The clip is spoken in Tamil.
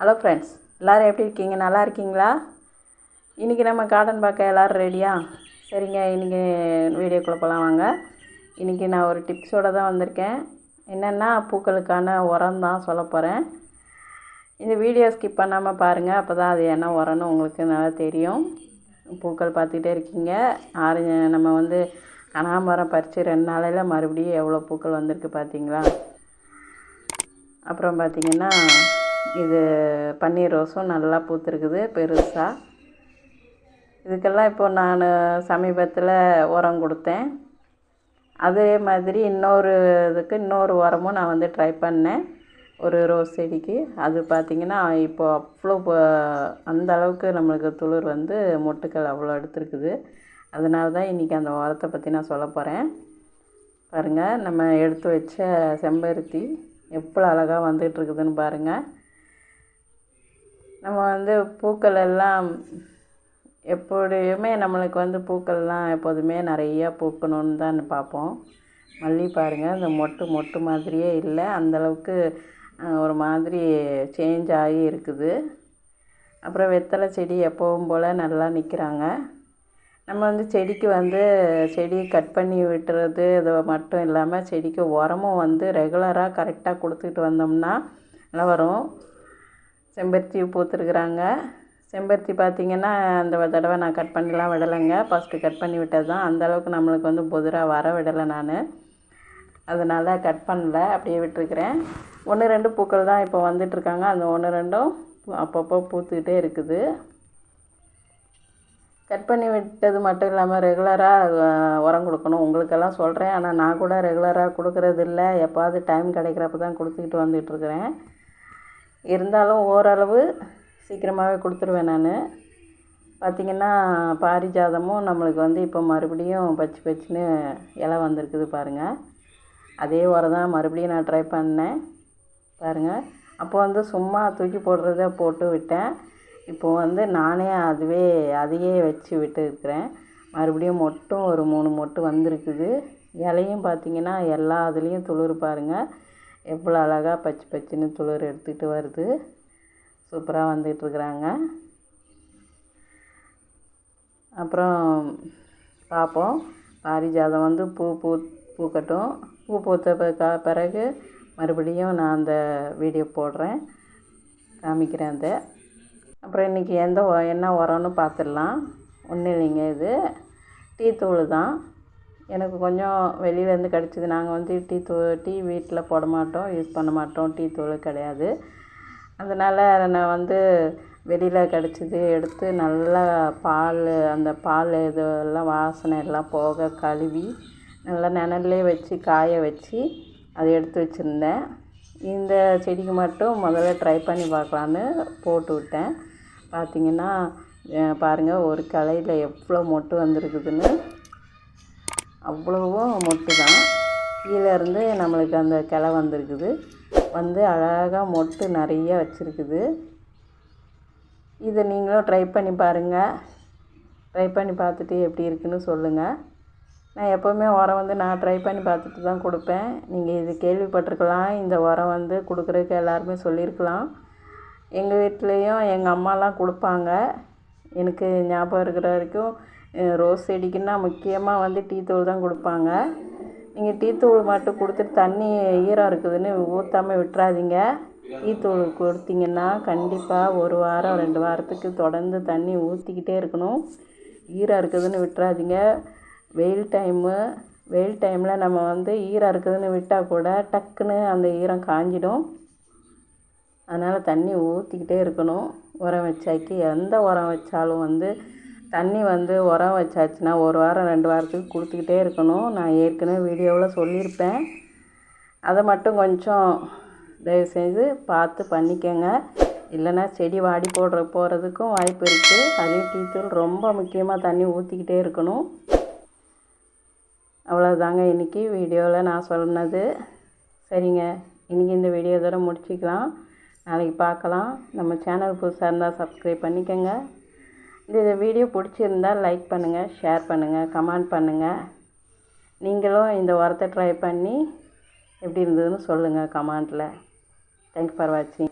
ஹலோ ஃப்ரெண்ட்ஸ் எல்லோரும் எப்படி இருக்கீங்க? நல்லா இருக்கீங்களா? இன்றைக்கி நம்ம கார்டன் பார்க்க எல்லோரும் ரெடியா சரிங்க இன்றைக்கி வீடியோக்குள்ளே போகலாம் வாங்க. இன்றைக்கி நான் ஒரு டிப்ஸோடு தான் வந்திருக்கேன். என்னென்னா பூக்களுக்கான உரம் தான் சொல்ல போகிறேன் இந்த வீடியோ ஸ்கிப் பண்ணாமல் பாருங்கள் அப்போ தான் அது என்ன உரம்னு உங்களுக்கு நல்லா தெரியும். பூக்கள் பார்த்துக்கிட்டே இருக்கீங்க. ஆரஞ்சு நம்ம வந்து கனகாம்பரம் பறித்து ரெண்டு நாளையில் மறுபடியும் எவ்வளோ பூக்கள் வந்திருக்கு பார்த்தீங்களா? அப்புறம் பார்த்திங்கன்னா இது பன்னீர் ரோஸும் நல்லா பூத்துருக்குது பெருசாக இதுக்கெல்லாம் இப்போ நான் சமீபத்தில் உரம் கொடுத்தேன். அதே மாதிரி இன்னொரு இதுக்கு இன்னொரு உரமும் நான் வந்து ட்ரை பண்ணேன். ஒரு ரோஸ் செடிக்கு. அது பார்த்திங்கன்னா இப்போ அவ்வளோ அந்த அளவுக்கு நம்மளுக்கு துளிர் வந்து மொட்டுக்கள் அவ்வளோ எடுத்துருக்குது. அதனால தான் இன்றைக்கி அந்த உரத்தை பற்றி நான் சொல்ல போகிறேன் பாருங்கள் நம்ம எடுத்து வச்ச செம்பருத்தி எவ்வளோ அழகாக வந்துகிட்ருக்குதுன்னு பாருங்கள் நம்ம வந்து பூக்கள் எல்லாம் எப்படியுமே நம்மளுக்கு வந்து பூக்கள்லாம் எப்போதுமே நிறையா பூக்கணுன்னு தான் பார்ப்போம். மல்லி பாருங்கள் இந்த மொட்டு மொட்டு மாதிரியே இல்லை. அந்தளவுக்கு ஒரு மாதிரி சேஞ்ச் ஆகி இருக்குது. அப்புறம் வெத்தலை செடி எப்போவும் போல் நல்லா நிற்கிறாங்க. நம்ம வந்து செடிக்கு வந்து செடி கட் பண்ணி விட்டுறது இது மட்டும் இல்லாமல் செடிக்கு உரமும் வந்து ரெகுலராக கரெக்டாக கொடுத்துட்டு வந்தோம்னா நல்லா வரும். செம்பருத்தி பூத்துருக்குறாங்க செம்பருத்தி பார்த்திங்கன்னா அந்த தடவை நான் கட் பண்ணிலாம் விடலைங்க. ஃபஸ்ட்டு கட் பண்ணி விட்டது தான். அந்தளவுக்கு நம்மளுக்கு வந்து புதிராக வர விடலை நான். அதனால் கட் பண்ணல. அப்படியே விட்டுருக்குறேன். ஒன்று ரெண்டு பூக்கள் தான் இப்போ வந்துட்டுருக்காங்க அந்த ஒன்று ரெண்டும் அப்பப்போ பூத்துக்கிட்டே இருக்குது. கட் பண்ணி விட்டது மட்டும் இல்லாமல் ரெகுலராக உரம் கொடுக்கணும். உங்களுக்கெல்லாம் சொல்கிறேன் ஆனால் நான் கூட ரெகுலராக கொடுக்குறது இல்லை எப்போது டைம் கிடைக்கிறப்ப தான் கொடுத்துக்கிட்டு வந்துட்டுருக்குறேன் இருந்தாலும் ஓரளவு சீக்கிரமாகவே கொடுத்துருவேன் நான். பார்த்திங்கன்னா பாரிஜாதமும் நம்மளுக்கு வந்து இப்போ மறுபடியும் பச்சு பச்சுன்னு இலை வந்திருக்குது பாருங்கள் அதே உரம் தான் மறுபடியும் நான் ட்ரை பண்ணேன். பாருங்கள் அப்போ வந்து சும்மா தூக்கி போடுறத போட்டு விட்டேன். இப்போ வந்து நானே அதுவே அதையே வச்சு விட்டுருக்குறேன். மறுபடியும் மொட்டும் ஒரு மூணு மொட்டு வந்திருக்குது. இலையும் பார்த்திங்கன்னா எல்லா இதுலேயும் துளிர் பாருங்கள் எவ்வளோ அழகாக பச்சை பச்சைன்னு துளிர் எடுத்துக்கிட்டு வருது. சூப்பராக வந்துட்டுருக்குறாங்க அப்புறம் பார்ப்போம். பாரிஜாதம் வந்து பூ பூ பூக்கட்டும். பூ பூத்த பிறகு மறுபடியும் நான் அந்த வீடியோ போடுறேன். காமிக்கிறேன் அதை அப்புறம் இன்றைக்கி எந்த என்ன உரம்னு பார்த்துடலாம். ஒன்றும் இல்லைங்க இது. டீ தூள் தான். எனக்கு கொஞ்சம் வெளியிலேருந்து கிடச்சிது. நாங்கள் வந்து டீ தூள் டீ வீட்டில் போட மாட்டோம் யூஸ் பண்ண மாட்டோம். டீ தூள் கிடையாது. அதனால் நான் வந்து வெளியில் கிடச்சிது. எடுத்து நல்லா பால் அந்த பால் இதெல்லாம் வாசனை எல்லாம் போக கழுவி நல்லா நிழல்லே வச்சு காய வச்சு அதை எடுத்து வச்சுருந்தேன். இந்த செடிக்கு மட்டும் முதல்ல ட்ரை பண்ணி பார்க்கலான்னு போட்டு விட்டேன். பார்த்திங்கன்னா பாருங்கள் ஒரு களையில் எவ்வளோ மொட்டு வந்திருக்குதுன்னு. அவ்வளவும் மொட்டு தான் கீழேருந்து நம்மளுக்கு அந்த கிளை வந்திருக்குது. வந்து அழகாக மொட்டு நிறைய வச்சுருக்குது. இதை நீங்களும் ட்ரை பண்ணி பாருங்கள் ட்ரை பண்ணி பார்த்துட்டு எப்படி இருக்குன்னு சொல்லுங்கள் நான் எப்போவுமே உரம் வந்து நான் ட்ரை பண்ணி பார்த்துட்டு தான் கொடுப்பேன். நீங்கள் இது கேள்விப்பட்டிருக்கலாம். இந்த உரம் வந்து கொடுக்குறதுக்கு எல்லாருமே சொல்லியிருக்கலாம். எங்கள் வீட்லேயும் எங்கள் அம்மாலாம் கொடுப்பாங்க. எனக்கு ஞாபகம் இருக்கிற வரைக்கும் ரோஸ் செடிக்குன்னா முக்கியமாக வந்து டீ தூள் தான் கொடுப்பாங்க. நீங்கள் டீ தூள் மட்டும் கொடுத்துட்டு தண்ணி ஈரம் இருக்குதுன்னு ஊற்றாமல் விட்டுறாதீங்க. டீ தூள் கொடுத்தீங்கன்னா கண்டிப்பாக ஒரு வாரம் ரெண்டு வாரத்துக்கு தொடர்ந்து தண்ணி ஊற்றிக்கிட்டே இருக்கணும். ஈரம் இருக்குதுன்னு விட்டுறாதீங்க. வெயில் டைமு வெயில் டைமில் நம்ம வந்து ஈரம் இருக்குதுன்னு விட்டால் கூட டக்குன்னு அந்த ஈரம் காஞ்சிடும். அதனால் தண்ணி ஊற்றிக்கிட்டே இருக்கணும். உரம் வச்சாக்கி எந்த உரம் வச்சாலும் வந்து தண்ணி வந்து உரம் வச்சாச்சுன்னா ஒரு வாரம் ரெண்டு வாரத்துக்கு கொடுத்துக்கிட்டே இருக்கணும். நான் ஏற்கனவே வீடியோவில் சொல்லியிருப்பேன். அதை மட்டும் கொஞ்சம் தயவு செய்து பார்த்து பண்ணிக்கோங்க. இல்லைன்னா செடி வாடி போடுற போகிறதுக்கும் வாய்ப்பு இருக்குது அதே டீத்தூள் ரொம்ப முக்கியமாக தண்ணி ஊற்றிக்கிட்டே இருக்கணும். அவ்வளோதாங்க இன்றைக்கி வீடியோவில் நான் சொன்னது. சரிங்க இன்றைக்கி இந்த வீடியோ இதோட முடிச்சிக்கலாம். நாளைக்கு பார்க்கலாம். நம்ம சேனல் புதுசாக இருந்தால் சப்ஸ்கிரைப் பண்ணிக்கோங்க. இந்த வீடியோ பிடிச்சிருந்தால் லைக் பண்ணுங்கள் ஷேர் பண்ணுங்கள் கமெண்ட் பண்ணுங்கள் நீங்களும் இந்த உரத்தை ட்ரை பண்ணி எப்படி இருந்ததுன்னு சொல்லுங்கள் கமெண்ட்டில் தேங்க்ஸ் ஃபார் வாட்சிங்